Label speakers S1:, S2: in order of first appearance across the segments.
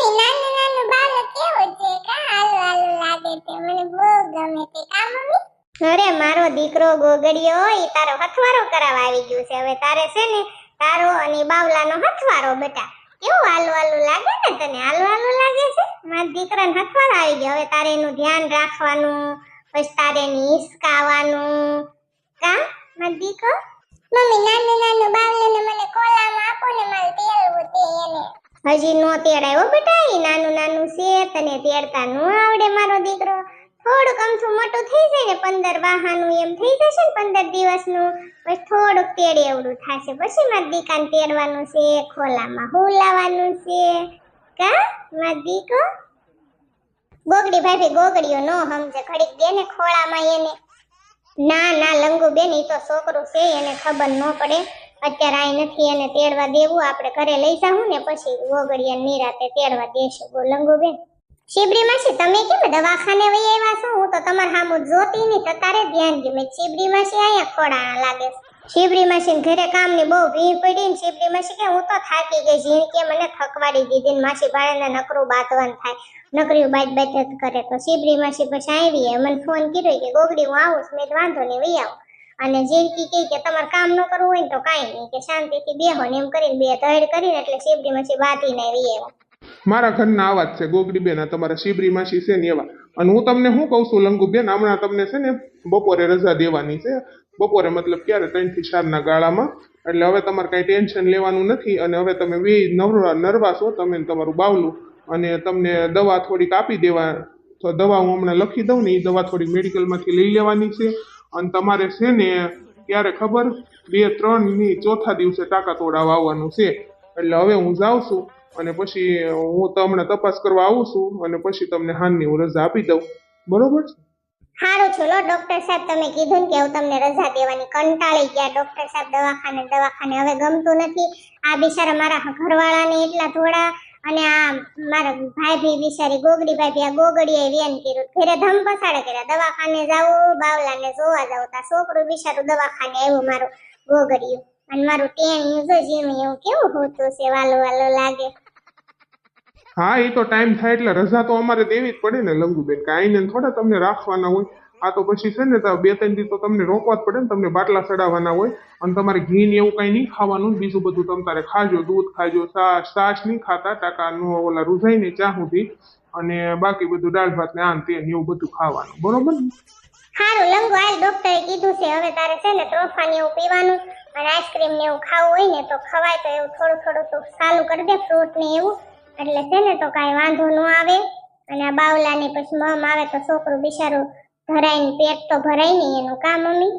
S1: Mummy નાનું નાનું બાળક કેવું છે? કા હાલો હાલો લાગે છે? મને બહુ ગમે છે. કા મમ્મી? અરે મારો દીકરો ગોગડિયો ઈ તારો હથવારો કરાવવા આવી ગયો છે. હવે તારે છે ને તારો અને બાવલાનો હથવારો બેટા. કેવું હાલું હાલું લાગે ને તને? હાલું હાલું લાગે છે? મારા દીકરાને હથવારો આવી ગયો. હવે તારે એનું ધ્યાન રાખવાનું પછી તારે એને હિસકાવાનું. કા મારો દીકરો? મમ્મી નાનું નાનું બાવલાને મને કોલામાં આપો ને મારે તેડવું તે એને. હજી નો તેડાયો બેટા એ નાનું નાનું છે તને તેડતા નો આવડે મારો દીકરો. થોડુંક અમથું મોટું થઈ જાય ને, પંદર વાહાનું એમ થઈ જશે ને, પંદર દિવસનું પછી થોડુંક તેડે એવડું થશે. પછી મારા દીકાને તેડવાનું છે, ખોલામાં હુલાવાનું છે. કા? મા દીકો? ગોગડી ભાભી ગોગડીઓ નો સમજે, ઘડીક દે ને ખોળામાં એને, ના ના લંગુ બેન એ તો છોકરું છે, એને ખબર ન પડે. અત્યારે આઈ નથી એને તેડવા દેવું, આપણે ઘરે લઈ જાવું ને પછી ગોગડિયા નિરાતે તેડવા દેશું. બોલંગો બેન શિબરી માસી તમે કેમ દવાખાને વહી આવ્યા છો? હું તો તમારા હામુ જોતી નહીં તો ધ્યાન દે મેં શિબરી માસી અહીંયા ખોડાણા લાગે શિબરી માસી ઘરે ઘરે કામની બહુ ભીડ પડી ને શિબરી માસી કે હું તો થાકી ગઈ ઝીણ કે મને થકવાડી દીધી ને માસી ભાઈને નકરું બાંધવાનું થાય. નકરી બાજ બાજ કરે તો શિબરી માસી પછી આવી મને ફોન કર્યો કે ગોગડી હું આવું મેં વાંધો નહીં વહી આવું. અને જીણકી કહે કે તમારે કામ ન કરવું હોય ને તો કાંઈ નહીં, કે શાંતિથી બેહો ને એમ કરીને બે ધડ કરીને એટલે શિબરી માસી ને આવી એવા.
S2: મારા ઘરના આવા જ છે, ગોગડી બેન તમારા શિબરી માસી છે ને એવા. અને હું તમને શું કહું છું લંગુબેન હમણાં તમને છે ને બપોરે રજા દેવાની છે. બપોરે મતલબ ક્યારે? ત્રણથી ચારના ગાળામાં. એટલે હવે તમારે કાંઈ ટેન્શન લેવાનું નથી અને હવે તમે વે નવરા નરવા છો તમે તમારું બાવલું. અને તમને દવા થોડીક આપી દેવા, તો દવા હું હમણાં લખી દઉં ને એ દવા થોડી મેડિકલમાંથી લઈ લેવાની છે. અને તમારે છે ને ક્યારે ખબર? બે, ત્રણની ચોથા દિવસે ટાંકા તોડાવવા આવવાનું છે. એટલે હવે હું જાઉં છું અને પછી હું તમને તપાસ કરવા આવું છું અને પછી તમને હાનની હું રજા આપી દઉં. બરોબર છે?
S1: સારું ચલો ડોક્ટર સાહેબ તમે કીધું કે હું તમને રજા દેવાની કંટાળી ગયા. ડોક્ટર સાહેબ દવાખાને દવાખાને હવે ગમતું નથી. આ બિચારા મારા ઘરવાળાને એટલા થોડા અને આ મારા ભાઈ બિચારી ગોગડી ભાઈ આ ગોગડીએ વેન કર્યું. ઘરે ધમ પસાડે કર્યા. દવાખાને જાવું બાવલાને જોવા જાવું તા છોકરું બિચારું દવાખાને આવ્યું મારું ગોગડિયું. અને મારું ટેણિયું જો જીમી એવું કેવું હોતું છે, વાલો વાલો લાગે.
S2: હા એ તો ટાઈમ થાય એટલે રજા તો અમારે દેવી જ પડે ને, લંગુબેન. કાંઈ ને થોડા તમને રાખવાના હોય. આ તો પછી છે ને બે ત્રણ દી તો તમને રોકવા જ પડે ને, તમને બાટલા ચડાવવાના હોય, અને તમારે ઘી ને એવું કાંઈ નહીં ખાવાનું, બીજું બધું તમે ખાજો, દૂધ ખાજો છાશ છાશ નહીં ખાતા ટાકાનું ઓલા રૂઝાઈને ચા સુધી, અને બાકી બધું દાળ ભાત ને આન તે ને એવું બધું ખાવાનું. બરોબર ને?
S1: હારું, લંગો હાલ ડોક્ટરે કીધું છે, હવે તારે છે ને ત્રોફા ને એવું પીવાનું, અને આઈસ્ક્રીમ ને એવું ખાવું હોય ને તો ખવાય, તો એવું થોડું થોડું તો ચાલુ કરી દે ફ્રૂટ ને એવું, એટલે છે ને તો કાંઈ વાંધો ન આવે, અને આ બાવલા ને પછી મમ આવે તો છોકરું બિચારું ધરાઈને પેટ તો ભરાય નહીં એનું કામ મમ્મી?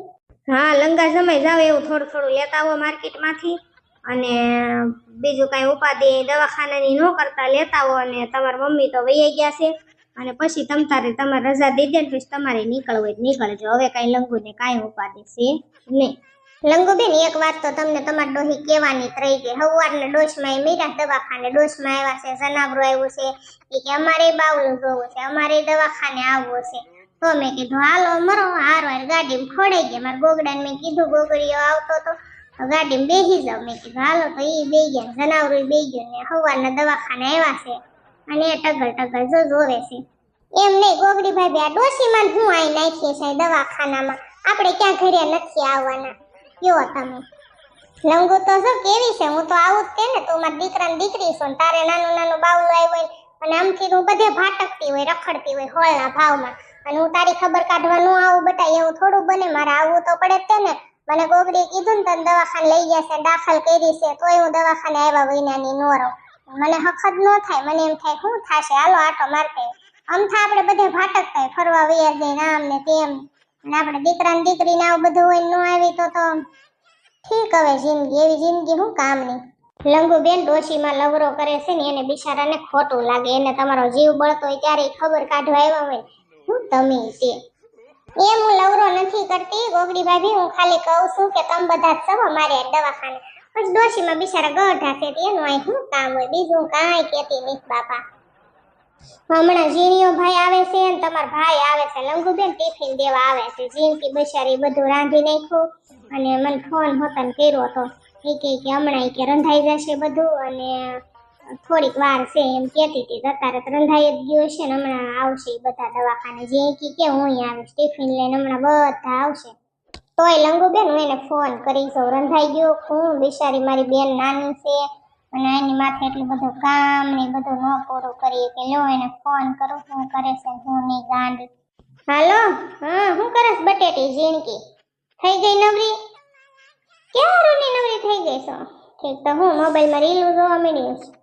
S3: હા લંગા સમય જાવ એવું થોડું થોડું લેતા આવો માર્કેટમાંથી. અને બીજું કાંઈ ઉપાધિ દવાખાનાની ન કરતા લેતા આવો અને તમારા મમ્મી તો વૈયા ગયા છે. અને પછી તમ તારે તમારે રજા દઈ દે ને પછી તમારે નીકળવું હોય નીકળજો. હવે કાંઈ લંગુને કાંઈ ઉપાધિ છે નહીં
S1: લંગુબેન એક વાત તો તમને તમારી ડોહી કહેવાની જ રહી ગઈ. હવારના ડોશમાં મીરા દવાખાને ડોશમાં આવ્યા છે જનાવરો આવ્યું છે. કે અમારે બાવલું જોવું છે અમારે દવાખાને આવવું છે. તો મેં કીધું, હાલો, મરો. હાર વાર ગાડીમાં ખોડાઈ ગયા. મારા ગોગડાને મેં કીધું, ગોગડીઓ આવતો તો તો ગાડીમાં બેસી જાવ. મેં કીધું, હાલો, તો એ બે ગયા. જનાવરો બે ગયું ને સવારના દવાખાને આવ્યા છે અને એ ટગર ટગર જો જોવે છે. એમ નહીં, ગોગડી ભાઈ આ ડોશીમાં હું આઈ નાખીએ છે દવાખાનામાં? આપણે ક્યાં ઘરે નથી આવવાના? કેવો તમે? લંગુ તો શું કેવી છે? હું તો આવું જ તે ને, તું મારા દીકરાને દીકરી છું ને તારે નાનું નાનું બાવલું આવ્યું હોય અને આમથી હું બધે ભાટકતી હોય, રખડતી હોય હોળના ભાવમાં. અને હું તારી ખબર કાઢવા નો આવું બટા એવું થોડું બને, મારે આવવું તો પડે જ ને. મને ગોગડી કીધું ને તને દવાખાને લઈ ગયા છે, દાખલ કરી છે, તોય હું દવાખાને આવ્યા વૈનાની નો રહું. મને હખત ન થાય, મને એમ થાય, શું થશે? હાલો, આટો મારતે. અમથા આપણે બધે ભાટક થાય, ફરવા વયા જઈને આમ ને તેમ. અને આપણે દીકરા ને દીકરી ને આવું બધું હોય ન આવી તો તો ઠીક હવે જિંદગી, એવી જિંદગી શું કામની. લંગુબેન ડોશીમાં લવરો કરે છે ને, એને બિચારાને ખોટું લાગે, એને તમારો જીવ બળતો હોય ત્યારે ખબર કાઢવા આવ્યા હોય હું તમે છે એમ હું લવરો નથી કરતી. ગોગડી ભાભી, હું ખાલી કહું છું કે તમે બધા સૌ અમારે દવાખાને. પણ ડોશીમાં બિચારા ગઢા છે એનું અહીં શું કામ હોય? બીજું કાંઈ કહેતી નહીં બાપા. હમણાં ઝીણીઓ ભાઈ આવે છે અને તમારા ભાઈ આવે છે. લંગુબેન ટિફિન દેવા આવે છે. ઝીણકી, બિચારી બધું રાંધી નાખ્યું અને મને ફોન હોતન કર્યો હતો એ કે હમણાં કે રંધાઈ જશે બધું અને થોડીક વાર છે એમ કહેતી હતી. અત્યારે રંધાઈ જ ગયો છે ને હમણાં આવશે બધા દવાખાને. જે કી હું આવીશ, ટિફિન લઈને હમણાં બધા આવશે. તોય લંગુબેન, હું એને ફોન કરી છું રંધાઈ ગયો હું બિચારી મારી બેન નાની છે અને એની માથે એટલું બધું કામ ને બધું ન પૂરું કરીએ કે લો એને ફોન કરું. શું કરે છે હું નહીં, ગાંડ. હાલો? હા હું કરસ બટેટી, ઝીણકી? થઈ ગઈ નવરી? ક્યારની નવરી થઈ ગઈ છો? ઠીક તો હું મોબાઈલમાં રીલું જોવા મળ્યું છું.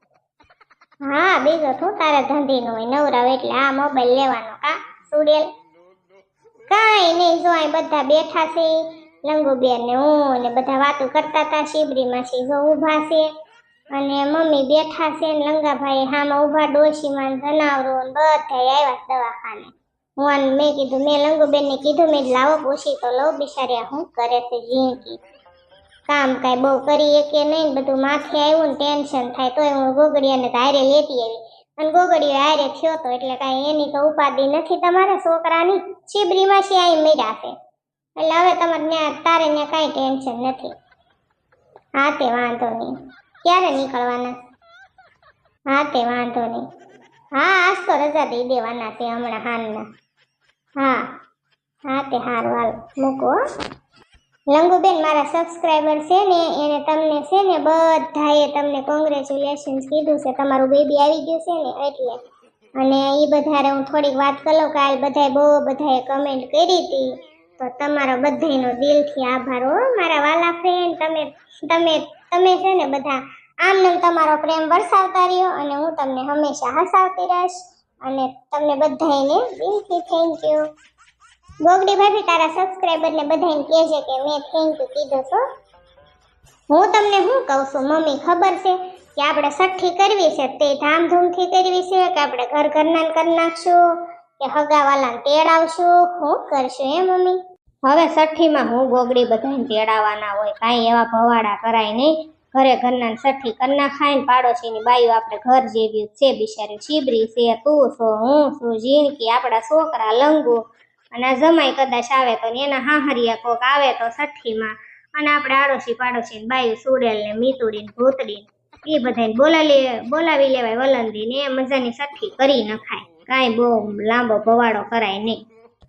S1: હા, બીજો શું? તારા ધંધીનો હોય નવરાવ એટલે આ મોબાઈલ લેવાનો. કા? સુડેલ? કાંઈ નહીં, જો અહીં બધા બેઠા છે, લંગુબેન ને હું ને બધા વાતો કરતા હતા, શિબરીમાં છે, જો ઊભા છે. અને મમ્મી બેઠા છે ને લંગાભાઈ હામાં ઊભા, ડોશીમાં ને જનાવરો ને બધા આવ્યા દવાખાને. હું મેં કીધું, મેં લંગુબેનને કીધું, મેં લાવો પૂછી તો લઉં બિચારી, હું કરે છે જીણકી કામ કાંઈ બહુ કરીએ કે નહીં બધું માથે આવ્યું ને ટેન્શન થાય તોય હું ગોગડિયાને તો હારે લેતી આવી. અને ગોગડીઓ હારે થયો તો એટલે કાંઈ એની તો ઉપાધિ નથી તમારા છોકરાની. શિબરીમાં છે અહીં મેળા છે. એટલે હવે તમારે ત્યાં તારે ત્યાં કાંઈ ટેન્શન નથી. હા તે વાંધો નહીં. ક્યારે નીકળવાના? હા તે વાંધો નહીં. હા, આજ તો રજા દઈ દેવાના છે હમણાં હાલના. હા હા તે હાર હાલ મૂકો. લંગુબેન મારા સબસ્ક્રાઈબર છે ને, એને તમને છે ને બધાએ તમને કોંગ્રેચ્યુલેશન્સ કીધું છે. તમારું બેબી આવી ગયું છે ને એટલે. અને એ બધારે હું થોડીક વાત કરું, કાલ બધાએ બહુ બધાએ કમેન્ટ કરી હતી. તો તમારો બધાયનો દિલથી આભાર હો, મારા વાલા ફ્રેન્ડ તમે તમે તમે છે ને બધા આમ ને તમારો પ્રેમ વરસાવતા રહ્યો અને હું તમને હંમેશા હસાવતી રહીશ. અને તમને બધાયને દિલથી થેન્ક યુ ગોગડી ભાભી, તારા સબસ્ક્રાઈબર ને બધાને કહેજે કે મેં થેન્ક યુ કીધું છો. હું તમને શું કહું છું, મમ્મી, ખબર છે કે આપણે સઠ્ઠી કરવી છે, તે ધામધૂમથી કરવી છે, કે આપણે ઘર ઘરના કરી નાખશું, કે હગાવાલાને તેડાવશું શું કરશું હે મમ્મી.
S3: હવે સઠ્ઠીમાં હું ગોગડી બધાને તેડાવવાના હોય, કાંઈ એવા ભવાડા કરાય નહીં. ઘરે ઘરના સઠ્ઠી નાખાય ને પાડોશીની બાયું આપણે ઘર જેવી છે, બિચારી છીબરી છે, તું છો, હું છું ઝીણકી આપણા છોકરા, લંગુ અને જમાઈ કદાચ આવે તો ને એના હાહરિયા કોક આવે તો સઠ્ઠીમાં. અને આપણે આડોશી પાડોશી બાયું સુડેલ ને મીતુડી ને ભૂતડી એ બધાને બોલાવી બોલાવી લેવાય વલંદી ને એ મજાની સઠ્ઠી કરી નખાય. કાંઈ બહુ લાંબો ભવાડો કરાય નહીં.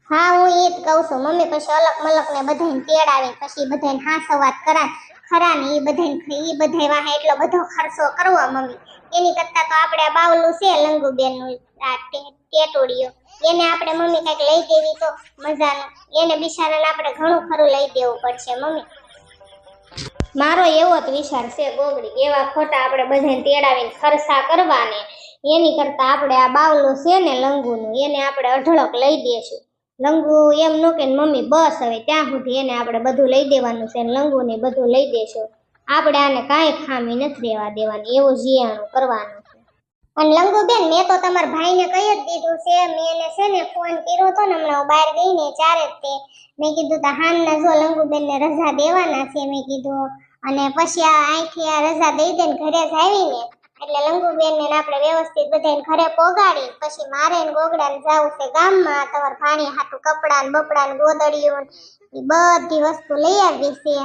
S1: હા, હું એ જ કહું છું. મમ્મી પછી અલગ મલક ને બધાને તેડાવે પછી બધાને હા સંવાદ કરાય. ખરા ને એ બધાને એ બધા વાહે એટલો બધો ખર્ચો કરવો મમ્મી. એની કરતા તો આપણે આ બાવલું છે લંગુબેનનું આ ટેટોડીઓ એને આપણે મમ્મી કંઈક લઈ દેવી તો મજાનું. એને બિચારાને આપણે ઘણું ખરું લઈ દેવું પડશે મમ્મી.
S3: મારો એવો જ વિચાર છે ગોગડી, એવા ખોટા આપણે બધાને તેડાવીને ખર્ચા કરવાને. એની કરતા આપણે આ બાવલું છે ને લંગુનું, એને આપણે અઢળક લઈ દેશું લંગુ એમ નો કે મમ્મી, બસ હવે ત્યાં સુધી એને આપણે બધું લઈ દેવાનું છે લંગુ ને બધું લઈ દેશું. આપણે આને કાંઈ ખામી નથી રહેવા દેવાની, એવું જીયાણું કરવાનું
S1: અને લંગુબેન મેં તો તમારા ભાઈને કહી જ દીધું છે, મેં એને છે ને ફોન કર્યો હતો ને હમણાં બહાર ગઈ ને ચારે તે મેં કીધું તો હાનના જો લંગુબેનને રજા દેવાના છે, મેં કીધું. અને પછી આ અહીંથી આ રજા દઈ દે ને ઘરે જ આવીને એટલે લંગુબેનને ને આપણે વ્યવસ્થિત બધાને ઘરે પોગાડી, પછી મારે ને ગોગડાને જવું છે ગામમાં, તમારે ભાણી હાટું કપડા ને બપડા ને ગોદડીયું એ બધી વસ્તુ લઈ આવી છે.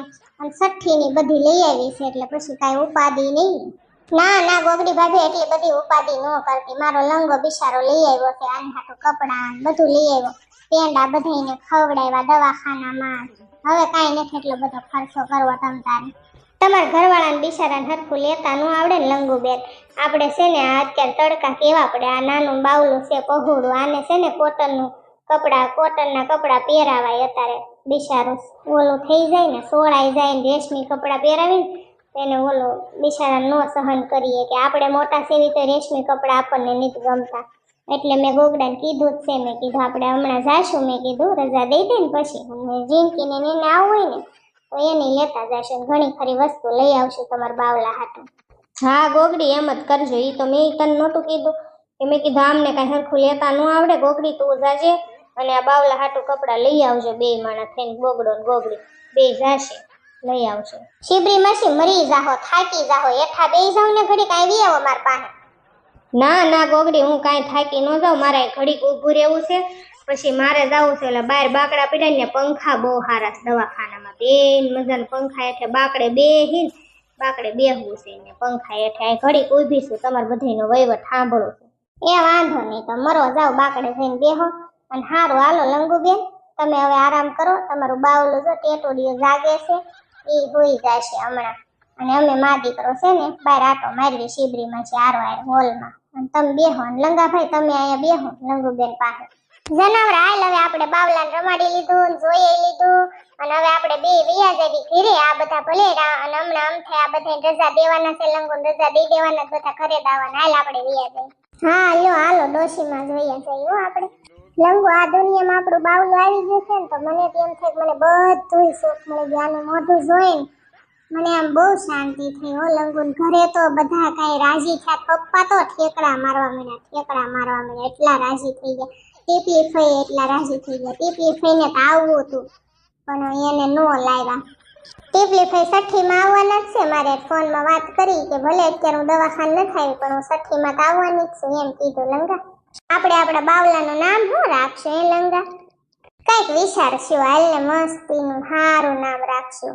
S1: અને સઠ્ઠીની બધી લઈ આવી છે, એટલે પછી કાંઈ ઉપાધિ નહીં. ના ના, ગોગડી ભાભી, એટલી બધી ઉપાધિ ન કરતી. મારો લંગો બિચારો લઈ આવ્યો છે, આની હાટું કપડાં ને બધું લઈ આવ્યો. પેંડા બધા ખવડાવ્યા દવાખાનામાં. હવે કાંઈ નથી, એટલો બધો ખર્ચો કરવો તમ તારે. તમારા ઘરવાળાને બિચારાને હરખું લેતા આવડે ને લંગુબેન. આપણે છે ને અત્યારે તડકા કેવા પડે, આ નાનું બાવલું છે પહોળું, આને છે ને કોટનનું કપડાં, કોટનના કપડાં પહેરાવાય અત્યારે. બિચારું ઓલું થઈ જાય ને, સોળાઈ જાય ને રેશમી કપડાં પહેરાવીને એને ઓલો બિચારા નો સહન કરીએ કે આપણે મોટા સેવી તો રેશમી કપડાં આપણને નથી ગમતા. એટલે મેં ગોગડાને કીધું જ છે, મેં કીધું આપણે હમણાં જાશું, મેં કીધું રજા દઈ દે ને પછી. અને જીનકીને ને એને આવવું હોય ને તો એની લેતા જશે ઘણી ખરી વસ્તુ લઈ આવશું તમારા બાવલા હાટું.
S3: હા ગોગડી એમ જ કરજો. એ તો મેં તને નહોતું કીધું કે મેં કીધું આમને કાંઈ હરખું લેતા ન આવડે. ગોગડી તું જાજે અને આ બાવલા હાટું કપડાં લઈ આવજો. બે માણસ થઈને ગોગડો ને ગોગડી. બે જાશે લઈ આવજો.
S1: શિબરી માસી મરી જાહો થાકી જાહો. એઠા બે જાવ ને ઘડી કાંઈ આવો માર પાસે.
S3: ના ના ગોગડી હું કાંઈ થાકી ન જાઉં. મારે ઘડીક ઊભું રહેવું છે. પછી મારે જવું છે એટલે બહાર બાકડા પીડાઈ ને પંખા બહુ સારા છે દવાખાનામાં. બેન મજાના પંખા હેઠે બાકડે બે હિન બાકડે બેહવું છે ને પંખા હેઠે. આ ઘડીક ઊભી છું, તમારે બધાનો વહીવટ સાંભળો છું.
S1: એ વાંધો નહીં તો મરો જાઓ બાકડે જઈને બેહો. અને સારું હાલો લંગુબેન, તમે હવે આરામ કરો, તમારું બાવલું જો ટેટોડીઓ જાગે છે એ હોઈ જશે હમણાં. અને અમે મા દીકરો છે ને બહાર આટો મારવી શિબરીમાં છે આરવાય હોલમાં. અને તમે બેહો, અને લંગાભાઈ, તમે અહીંયા બેહો, લંગુબેન પાસે. જનાવર હાલ હવે આપણે બાવલાને રમાડી લીધું જોઈ લીધું. અને હવે આપણે બે વિયા જવી ઘરે આ બધા ભલે અને હમણાં આમ થાય આ બધા રજા દેવાના છે લંગો રજા દઈ દેવાના, બધા ઘરે દાવાના હાલ આપણે વિયા જઈ હા, લ્યો, હાલો, ડોશીમાં જોઈએ જઈએ હો આપણે. લંગો આ દુનિયામાં આપણું બાવલું આવી જશે ને, તો મને તો થાય કે મને બધું સુખ મળી ગયું આનું મોઢું જોઈને. મને આમ બહુ શાંતિ થઈ, હો, લંગુન ઘરે તો બધા કાંઈ રાજી થયા, પપ્પા તો ઠેકડા મારવા માંડ્યા, ઠેકડા મારવા માંડ્યા, એટલા રાજી થઈ ગયા. ટીપી ફઈ એટલા રાજી થઈ ગયા. ટીપીએફ ફઈને તો આવવું હતું, પણ એને નો લાવ્યા. ટીપીએફ સઠ્ઠીમાં આવવાના જ છે. મારે ફોનમાં વાત કરી કે ભલે અત્યારે હું દવાખાન નથી આવી પણ હું સઠ્ઠીમાં તો આવવાની જ છું, એમ કીધું લંગા. આપણે આપણા બાવલાનું નામ શું રાખશું એ લંગા. કંઈક વિચારશું, હાલને મસ્તીનું સારું નામ રાખશું.